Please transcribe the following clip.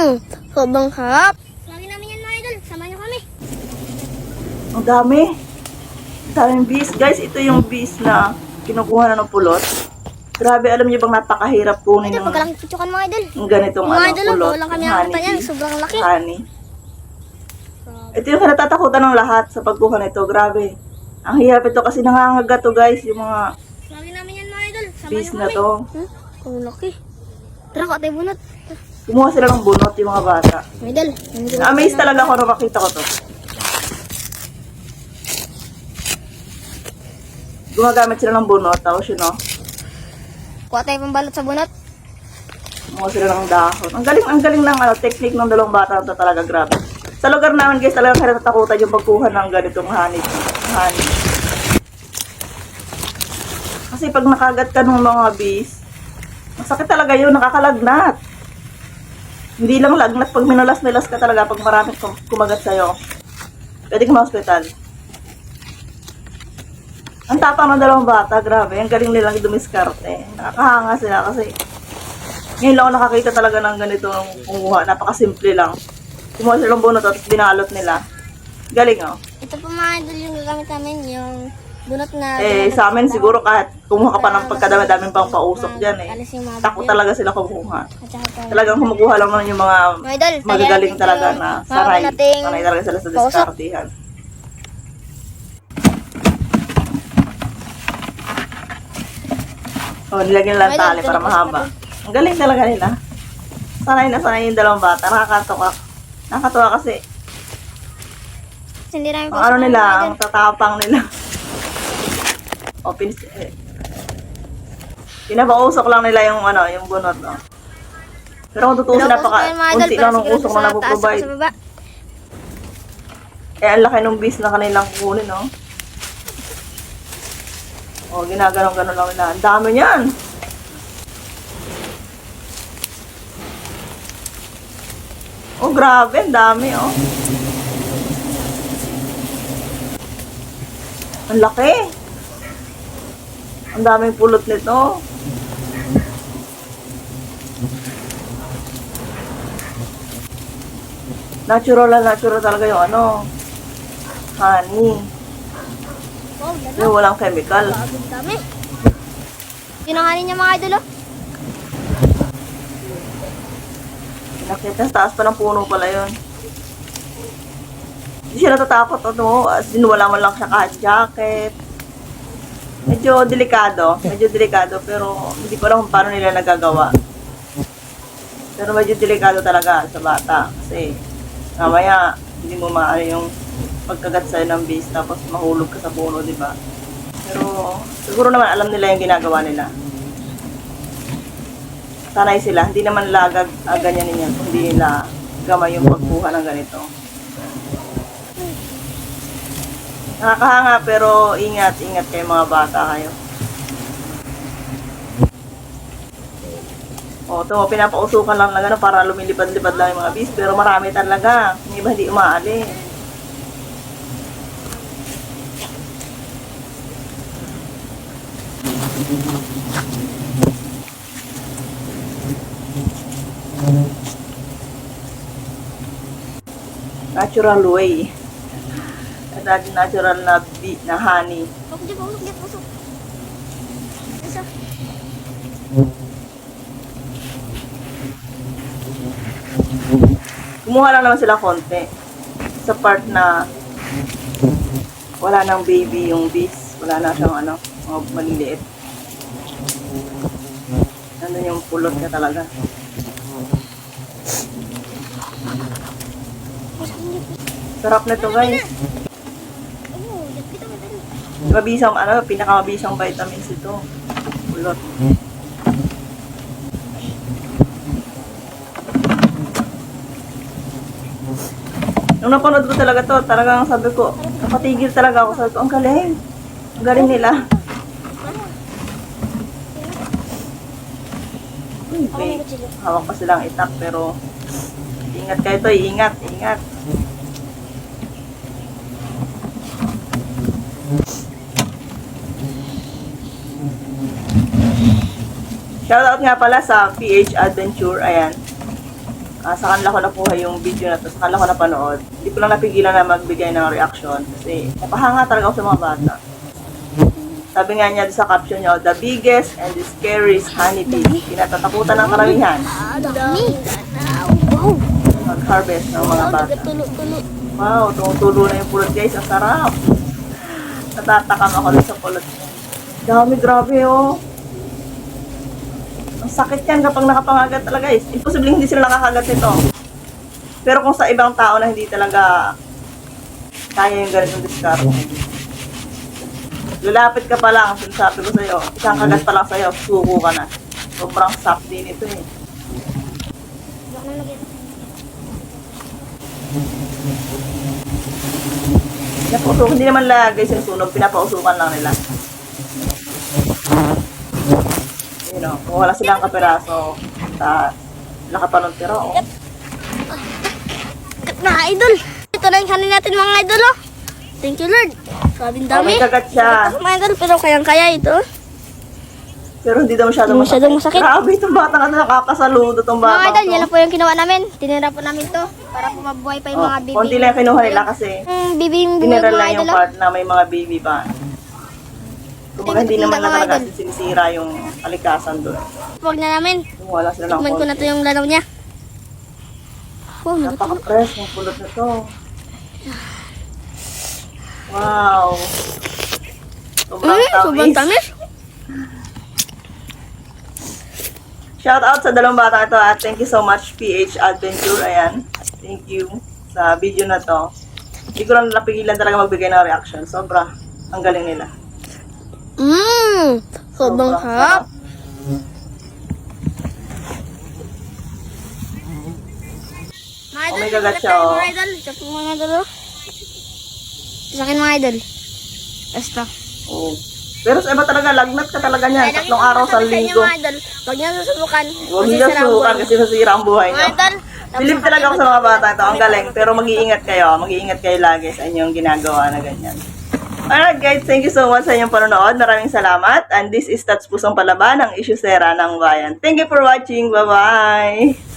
Mmm, sobrang harap. Lagi namin yan mga idol. Sama niyo kami. Ang dami. Ang daming bees. Guys, ito yung bees na kinukuha na ng pulot. Grabe, alam niyo bang napakahirap kunin Idol, yung, pagkalang pictukan mga idol. yung ganitong Mga ano, idol, pulot. wala kami honey yan. Sobrang laki. Honey. Ito yung kinatatakutan ng lahat sa pagkuha nito. Grabe. Ang hirap ito kasi nangangagat to guys, yung mga Lagi namin yan mga idol. Sama bees niyo na kami. to. Hmm? Ang laki. Tara, ko tayo bunot. Kumuha sila ng bunot yung mga bata. Mga idol. Na-amaze talaga ako nung makita ko to. Gumagamit sila ng bunot, tapos yun o, Kuha tayo pang balot sa bunot. kumuha sila ng dahon. Ang galing, ang galing ng ano, technique ng dalawang bata na to talaga, grabe. Sa lugar namin guys, talagang kinatatakutan yung pagkuha ng ganitong honey. honey. Kasi pag nakagat ka ng mga bees, masakit talaga yun, nakakalagnat. Hindi lang lagnat pag minulas-milas ka talaga pag maraming kum- kumagat sa'yo. Pwede ka ma-hospital. Ang tapang ng dalawang bata, grabe. Ang galing nilang dumiskarte. Nakakahanga sila kasi ngayon lang ako nakakita talaga ng ganito nung kumuha. Napakasimple lang. Kumuha sila ng bunot at binalot nila. Galing oh. Ito po mga idol yung gagamit namin. Yung bunot na... Eh, sa amin siguro kahit kumuha ka pa ng pagkadami-daming pang pausok dyan eh. Takot talaga sila kumuha. Talagang kumukuha lang naman yung mga magagaling talaga na saray. Sanay talaga sila sa diskartihan. Oh, nilagyan lang tali para mahaba. Ang galing talaga nila. Sanay na sanay yung dalawang bata. Nakakatuwa. Nakakatuwa kasi Hindi namin ang ano nila, ang tatapang nila. O, pin eh. Pinapausok lang nila yung ano, yung bunot, no? Pero kung tutusin, Pinapausok napaka, unti lang ng usok sa na sa baba. Eh, ang laki ng bees na kanilang kukunin, no? O, ginaganon-ganon lang nila. Ang dami niyan! Oh, grabe, ang dami, oh. Ang laki. Ang daming pulot nito. Natural na natural talaga yung ano, honey. Wow, lalo. Yung walang chemical. Dami. Kinanganin niya mga idol, oh. Nakita sa taas pa ng puno pala yun. Hindi siya natatakot, ano, as in wala man lang siya kahit jacket. Medyo delikado, medyo delikado, pero hindi ko alam kung paano nila nagagawa. Pero medyo delikado talaga sa bata, kasi mamaya hindi mo maano yung pagkagat sa'yo ng bees, tapos mahulog ka sa puno, di ba? Pero siguro naman alam nila yung ginagawa nila. Sanay sila, hindi naman lagag uh, ganyan yan, hindi nila gamay yung pagkuha ng ganito. Nakakahanga pero ingat, ingat kayo mga bata kayo. O, ito, pinapausukan lang lang ano, para lumilipad-lipad lang yung mga bees, pero marami talaga. Yung iba hindi umaalis. Natural way. At natural na bee, na honey. Huwag di usok, di usok. Isa. Kumuha lang naman sila konti. Sa part na wala nang baby yung bees. Wala na siyang ano, mga maliliit. Nandun yung pulot niya talaga. Sarap na to guys. Mabisang, ano, pinakamabisang vitamins ito. Pulot. Nung napanood ko talaga to, talagang sabi ko, napatigil talaga ako. Sabi ko, ang galing. Ang galing nila. Kutsilyo. Hawak pa silang itak, pero ingat kayo to, ingat, ingat. Shoutout nga pala sa PH Adventure, ayan. Ah, sa kanila ko nakuha yung video na to, sa kanila ko napanood. Hindi ko lang napigilan na magbigay ng reaction kasi napahanga talaga ako sa mga bata. Sabi nga niya sa caption niya, the biggest and the scariest honeybee. Kinatatakutan ng karamihan mag-harvest ng mga bata. Wow, tumutulo na yung pulot guys. Ang sarap. Natatakam ako sa pulot niya. Dami, grabe oh. Ang sakit yan kapag nakapangagat talaga guys. Imposible hindi sila nakakagat nito. Pero kung sa ibang tao na hindi talaga kaya yung ganitong discard. Lalapit ka pa lang, sinasabi ko sa'yo. Isang kagat pa lang sa'yo, suko ka na. Sobrang sakti nito eh. Napuso, hindi naman lagay sinusunog, pinapausukan lang nila. You know, kung wala silang kapiraso, ta nakapanong tira, oh. Mga idol. Ito na yung kanin natin mga idol oh. Thank you Lord. Sabing Oh, dami. may kagat siya. Ito, mga idol pero kayang-kaya ito. Pero hindi daw masyadong masakit. Grabe, itong bata ka na nakakasaludo itong Mga bata idol, yan po yung ginawa namin. Tinira po namin to para po mabuhay pa yung Oh, mga baby. konti lang kinuha nila kasi Hmm, baby General mga lang yung oh. part na may mga baby pa. Kumbaga hindi naman na talaga sinisira yung kalikasan doon. Huwag na namin. Wala sila ng Tikman ko na to yung lalaw niya. Wow, nagatulo. Napaka-fresh ng pulot na to. Wow. Sobrang Mm, sobrang tamis. tamis. Shout out sa dalawang bata ito at thank you so much PH Adventure. Ayan. Thank you sa video na to. Hindi ko lang napigilan talaga magbigay ng reaction. Sobra. Ang galing nila. Mmm. Sobrang harap. Mga Oh, idol, kagat kagat siya, oh. mga idol. Po mga idol. oh. Sa akin mga idol. Basta. Oo. Pero sa iba talaga, lagnat ka talaga niyan. Tatlong araw sa linggo. Mga idol, huwag niyo susubukan. Huwag Kasi niyo sarap subukan buhay. kasi masira ang buhay Mga niyo. idol, Believe talaga ako sa mga bata ito. Ang galing. Pero mag-iingat kayo. Mag-iingat kayo lagi sa inyong ginagawa na ganyan. Alright guys, thank you so much sa inyong panonood. Maraming salamat. And this is Tats Pusong Palaban, ang issue sera ng bayan. Thank you for watching. Bye-bye!